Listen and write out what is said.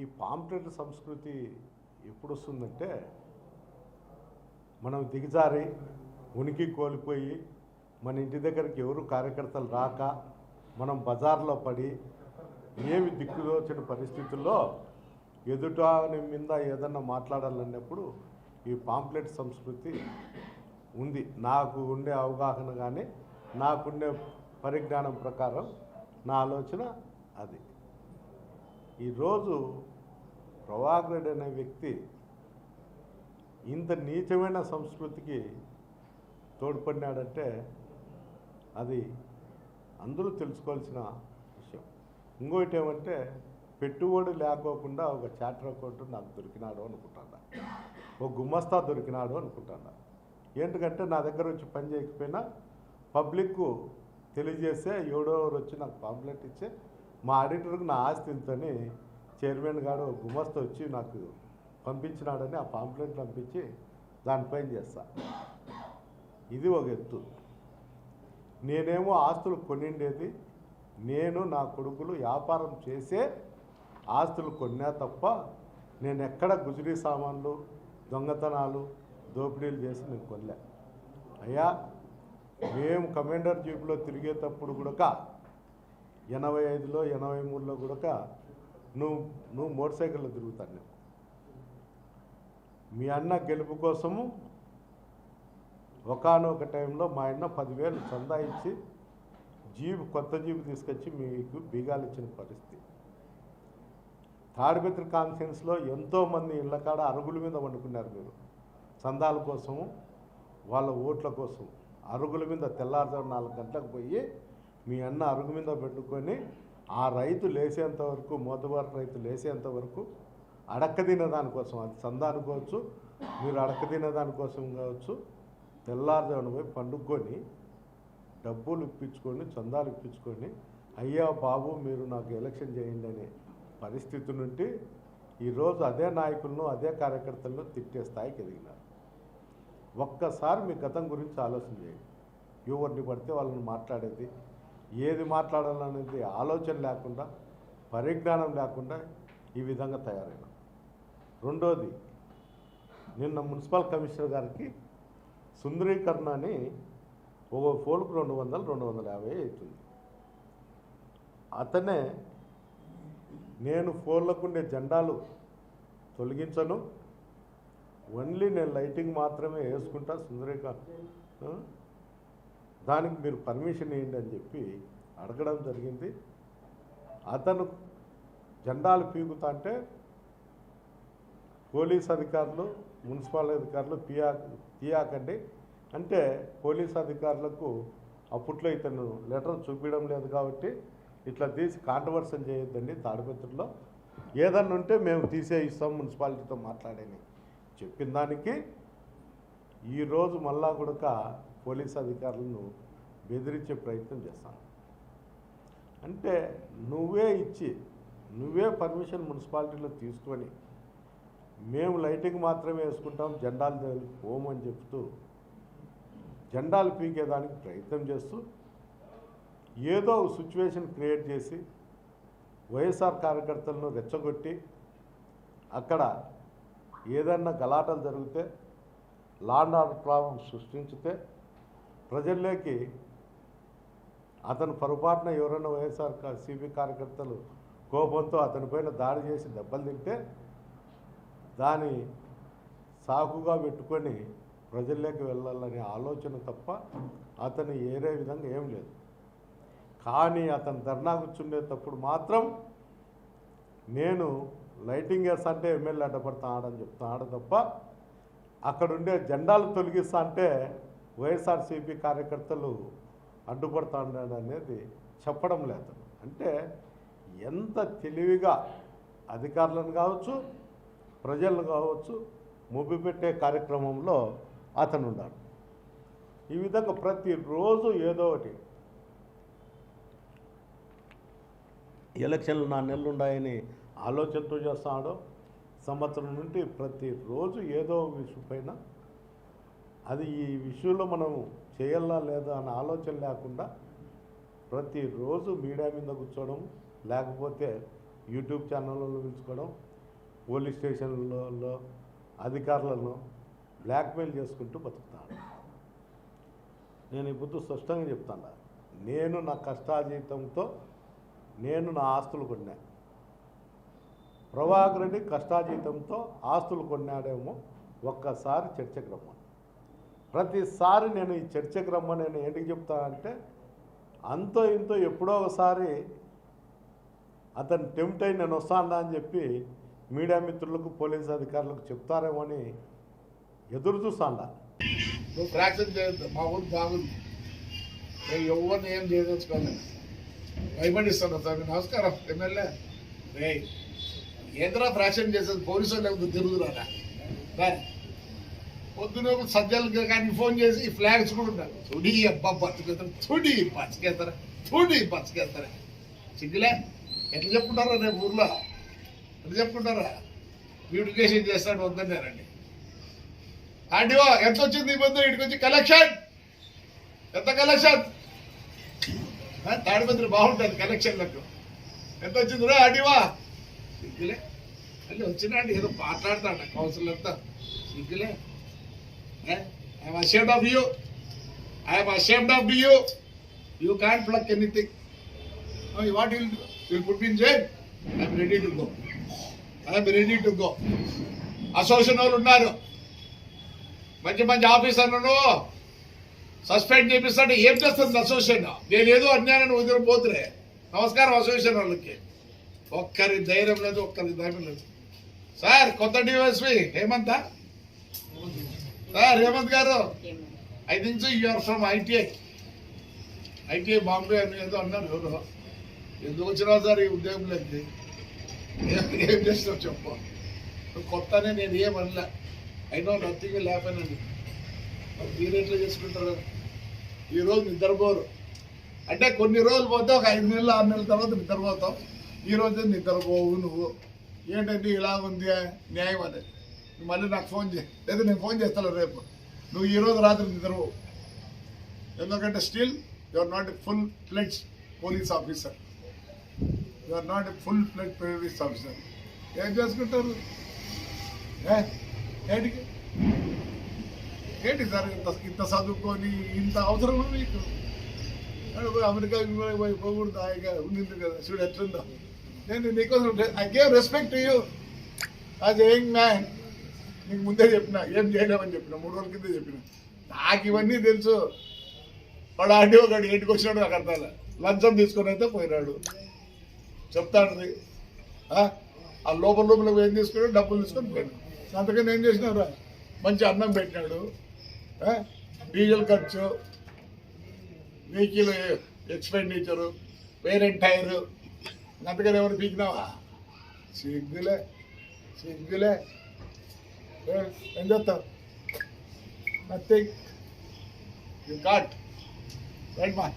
ఈ పాంప్లెట్ సంస్కృతి ఎప్పుడు వస్తుందంటే మనం దిగజారి ఉనికి కోల్పోయి మన ఇంటి దగ్గరికి ఎవరు కార్యకర్తలు రాక మనం బజార్లో పడి ఏమి దిక్కుదోచిన పరిస్థితుల్లో ఎదుటాని మీద ఏదన్నా మాట్లాడాలన్నప్పుడు ఈ పాంప్లెట్ సంస్కృతి ఉంది. నాకు ఉండే అవగాహన కానీ నాకుండే పరిజ్ఞానం ప్రకారం నా ఆలోచన అది. ఈరోజు ప్రభాకరుడు అనే వ్యక్తి ఇంత నీచమైన సంస్కృతికి తోడ్పడినాడంటే అది అందరూ తెలుసుకోవాల్సిన విషయం. ఇంకోటి ఏమంటే పెట్టుబడి లేకోకుండా ఒక చార్టర్ అకౌంట్ నాకు దొరికినాడు అనుకుంటాను ఒక గుమ్మస్తా దొరికినాడు అనుకుంటాను ఏంటంటే నా దగ్గర వచ్చి పని చేయకపోయినా పబ్లిక్కు తెలియజేస్తే ఎవడోరు వచ్చి నాకు పాంప్లెట్ ఇచ్చే మా ఆడిటర్కి నా ఆస్తి ఇంతని చైర్మన్ గారు గుమస్త వచ్చి నాకు పంపించినాడని ఆ పాంప్లెట్ పంపించి దానిపైన చేస్తా. ఇది ఒక ఎత్తు. నేనేమో ఆస్తులు కొనిండేది. నేను నా కొడుకులు వ్యాపారం చేసే ఆస్తులు కొన్నా తప్ప నేను ఎక్కడ గుజరీ సామాన్లు దొంగతనాలు దోపిడీలు చేసి నేను కొనలే. అయ్యా మేము కమాండర్ జీప్లో తిరిగేటప్పుడు కూడా ఎనభై ఐదులో ఎనభై మూడులో కూడా నువ్వు నువ్వు మోటార్ సైకిల్లో తిరుగుతాను నేను మీ అన్న గెలుపు కోసము ఒకనొక టైంలో మా అన్న పదివేలు చందా ఇచ్చి జీబు కొత్త జీబు తీసుకొచ్చి మీకు బీగాలు ఇచ్చిన పరిస్థితి. తాడిపత్రి కాన్ఫరెన్స్లో ఎంతోమంది ఇళ్ళ కాడ అరుగుల మీద వండుకున్నారు మీరు. చందాల కోసము వాళ్ళ ఓట్ల కోసం అరుగుల మీద తెల్లారుజాము నాలుగు గంటలకు పోయి మీ అన్న అరుగు మీద పెట్టుకొని ఆ రైతు లేసేంత వరకు మోతబారు రైతు లేసేంత వరకు అడక్క దానికోసం అది చందా అనుకోవచ్చు మీరు అడక్క దానికోసం కావచ్చు తెల్లారుజామున పోయి పండుకొని డబ్బులు ఇప్పించుకొని చందాలు ఇప్పించుకొని అయ్యా బాబు మీరు నాకు ఎలక్షన్ చేయండి అనే పరిస్థితి నుండి ఈరోజు అదే నాయకులను అదే కార్యకర్తలను తిట్టే స్థాయికి ఎదిగినారు. ఒక్కసారి మీ గతం గురించి ఆలోచన చేయండి. ఎవరిని పడితే వాళ్ళని మాట్లాడేది ఏది మాట్లాడాలనేది ఆలోచన లేకుండా పరిజ్ఞానం లేకుండా ఈ విధంగా తయారైన. రెండోది నిన్న మున్సిపల్ కమిషనర్ గారికి సుందరీకరణ అని ఒక ఫోన్కు రెండు వందలు రెండు వందల యాభై అవుతుంది. అతనే నేను ఫోన్లకు ఉండే జెండాలు తొలగించను ఓన్లీ నేను లైటింగ్ మాత్రమే వేసుకుంటా సుందరీకరణ. దానికి మీరు పర్మిషన్ ఇవ్వండి అని చెప్పి అడగడం జరిగింది. అతను జెండాలు పీకుతా అంటే పోలీస్ అధికారులు మున్సిపల్ అధికారులు పియా తీయాకండి అంటే పోలీస్ అధికారులకు అప్పట్లో ఇతను లెటర్ చూపించడం లేదు కాబట్టి ఇట్లా తీసి కాంట్రవర్సన్ చేయొద్దండి తాడిపత్రిలో. ఏదన్నా ఉంటే మేము తీసే ఇస్తాం మున్సిపాలిటీతో మాట్లాడని. చెప్పిన దానికి ఈరోజు మళ్ళా కూడా పోలీస్ అధికారులను బెదిరించే ప్రయత్నం చేస్తాను. అంటే నువ్వే ఇచ్చి నువ్వే పర్మిషన్ మున్సిపాలిటీలో తీసుకొని మేము లైటింగ్ మాత్రమే వేసుకుంటాం జెండాలు దగ్గరికి పోమని చెప్తూ జెండాలు పీకేదానికి ప్రయత్నం చేస్తూ ఏదో సిచ్యువేషన్ క్రియేట్ చేసి వైఎస్ఆర్ కార్యకర్తలను రెచ్చగొట్టి అక్కడ ఏదన్నా గలాటలు జరిగితే లాండ్ ఆర్డర్ ప్రాబ్లం సృష్టించితే ప్రజల్లోకి అతను పొరపాటున ఎవరైనా వైఎస్ఆర్ సిపి కార్యకర్తలు కోపంతో అతనిపైన దాడి చేసి దెబ్బలు తింటే దాని సాకుగా పెట్టుకొని ప్రజల్లోకి వెళ్ళాలనే ఆలోచన తప్ప అతను ఏరే విధంగా ఏం లేదు. కానీ అతను ధర్నా కూర్చుండేటప్పుడు మాత్రం నేను లైటింగ్ వేస్తా అంటే ఎమ్మెల్యే అడ్డపడతాడని చెప్తున్నాడు తప్ప అక్కడుండే జెండాలు తొలగిస్తా అంటే వైఎస్ఆర్సీపీ కార్యకర్తలు అడ్డుపడతాడు అనేది చెప్పడం లేదు. అంటే ఎంత తెలివిగా అధికారులను కావచ్చు ప్రజలను కావచ్చు ముబ్బి పెట్టే కార్యక్రమంలో అతను ఉన్నాడు ఈ విధంగా ప్రతిరోజు ఏదో ఒకటి ఎలక్షన్లు నా నెలలు ఉన్నాయని ఆలోచనతో చేస్తున్నాడు సంవత్సరం నుండి ప్రతిరోజు ఏదో విషయం పైన అది ఈ విషయంలో మనం చేయాలా లేదా అన్న ఆలోచన లేకుండా ప్రతిరోజు మీడియా మీద కూర్చోవడం లేకపోతే యూట్యూబ్ ఛానళ్ళలో పిలుచుకోవడం పోలీస్ స్టేషన్లలో అధికారులను బ్లాక్మెయిల్ చేసుకుంటూ బతుకుతాను నేను ఇప్పుడు స్పష్టంగా చెప్తాను. నేను నా కష్టాజీతంతో నేను నా ఆస్తులు కొన్నా. ప్రభాకర్ రెడ్డి కష్టాజీతంతో ఆస్తులు కొన్నాడేమో ఒక్కసారి చర్చకు రమ్మను. ప్రతిసారి నేను ఈ చర్చకు రమ్మని నేను ఏంటికి చెప్తానంటే అంతో ఇంతో ఎప్పుడో ఒకసారి అతను టెంప్ట్ అయి నేను వస్తాను అని చెప్పి మీడియా మిత్రులకు పోలీస్ అధికారులకు చెప్తారేమో అని ఎదురు చూస్తాడా. నువ్వు ఫ్రాక్షన్ చేయొద్దు మా ఊరు బాగుంది. నేను ఎవరిని ఏం చేయదలుచుకోలేదు భయపడిస్తాను సార్ నమస్కారం ఎమ్మెల్యే. రే ఏంద్రా ఫ్రాక్షన్ చేసేది? పోలీసు లేకపోతే తిరుగుతురా పొద్దున సజ్జలు కానీ ఫోన్ చేసి ఈ ఫ్లాగ్స్ కూడా ఉండాలి. తుడి అబ్బా బతుకేస్తారు తుడి బతికేస్తారా తుడి బతికేస్తారా సిగ్గులే ఎట్లా చెప్పుకుంటారా రేపు ఊర్లో? ఎట్లా చెప్పుకుంటారా? బ్యూటిఫికేషన్ చేస్తాడు వద్దన్నారండి ఆంటీవో ఎంత వచ్చింది ఈ పొద్దు ఇక్కడికి వచ్చి కలెక్షన్. ఎంత కలెక్షన్? ఆ, తాడిపత్రి బాగుంటుంది కలెక్షన్లకు ఎంత వచ్చింది రా ఆంటీవా సిగ్గులే మళ్ళీ వచ్చినాడు ఏదో మాట్లాడతాడు కౌన్సిల్ అంతా. సిగ్గులే Eh? I'm you. Of you I'm ashamed of you you can you anything what me in jail? I am ready ready to go am ready to go association వాళ్ళు ఉన్నారు. మంచి మంచి ఆఫీసర్లను సస్పెండ్ చేపిస్తాడు. ఏం చేస్తుంది అసోసియేషన్ నేను ఏదో అన్యాయాన్ని వదిలిపోతులే నమస్కారం అసోసియేషన్ వాళ్ళకి. ఒక్కరి ధైర్యం లేదు ఒక్కరి ధైర్యం లేదు. సార్ కొత్త డివైఎస్పీ హేమంత్? రేవంత్ గారు I think you're from ITI. ITI Bombay అని ఏదో అన్నారు ఎవరు. ఎందుకు వచ్చినా సార్ ఈ ఉద్యోగం లేదు ఏం చేస్తావు చెప్పు. నువ్వు కొత్తనే నేను ఏం అనలే. అయినా నథింగ్ విల్ మీరు ఎట్లా చేసుకుంటారు? ఈరోజు నిద్రపోరు. అంటే కొన్ని రోజులు పోతే ఒక ఐదు నెలలు ఆరు నెలల తర్వాత నిద్రపోతావు. ఈ నిద్రపోవు నువ్వు. ఏంటంటే ఇలా ఉంది న్యాయం అనేది. మళ్ళీ నాకు ఫోన్ చేయి లేదా నేను ఫోన్ చేస్తాను రేపు. నువ్వు ఈరోజు రాత్రి నిద్రవు ఎందుకంటే still you are not a full fledged police officer. You are not a full fledged police officer. ఏం చేసుకుంటారు? ఏ? ఏంటికి? ఏంటి సార్ ఇంత ఇంత చదువుకొని ఇంత అవసరం ఉంది మీకు? పోయి అమెరికా పోయి పోకూడదు హాయిగా ఉండింది కదా. చూడు ఎట్లుందో. నేను నీకోసం I gave respect you as young man నీకు ముందే చెప్పిన ఏం చేయలేమని చెప్పిన మూడు రోజుల కింద చెప్పిన. నాకు ఇవన్నీ తెలుసు. వాడు ఆంటీ ఒకటి ఇంటికి వచ్చినాడు నాకు అర్థం లంచం తీసుకొని అయితే పోయినాడు. చెప్తాడు ఆ? లోపల లోపల ఏం తీసుకుని డబ్బులు తీసుకొని పోయినాడు. అంతకన్నా ఏం చేసినారా మంచి అన్నం పెట్టినాడు. డీజిల్ ఖర్చు వెహికల్ ఎక్స్పెండిచరు వేరే టైరు. అంతకని ఎవరు పీకినావా? సిగ్గులే. సిగ్గులే. Well, enjoy. Nothing. You can't. Right, man.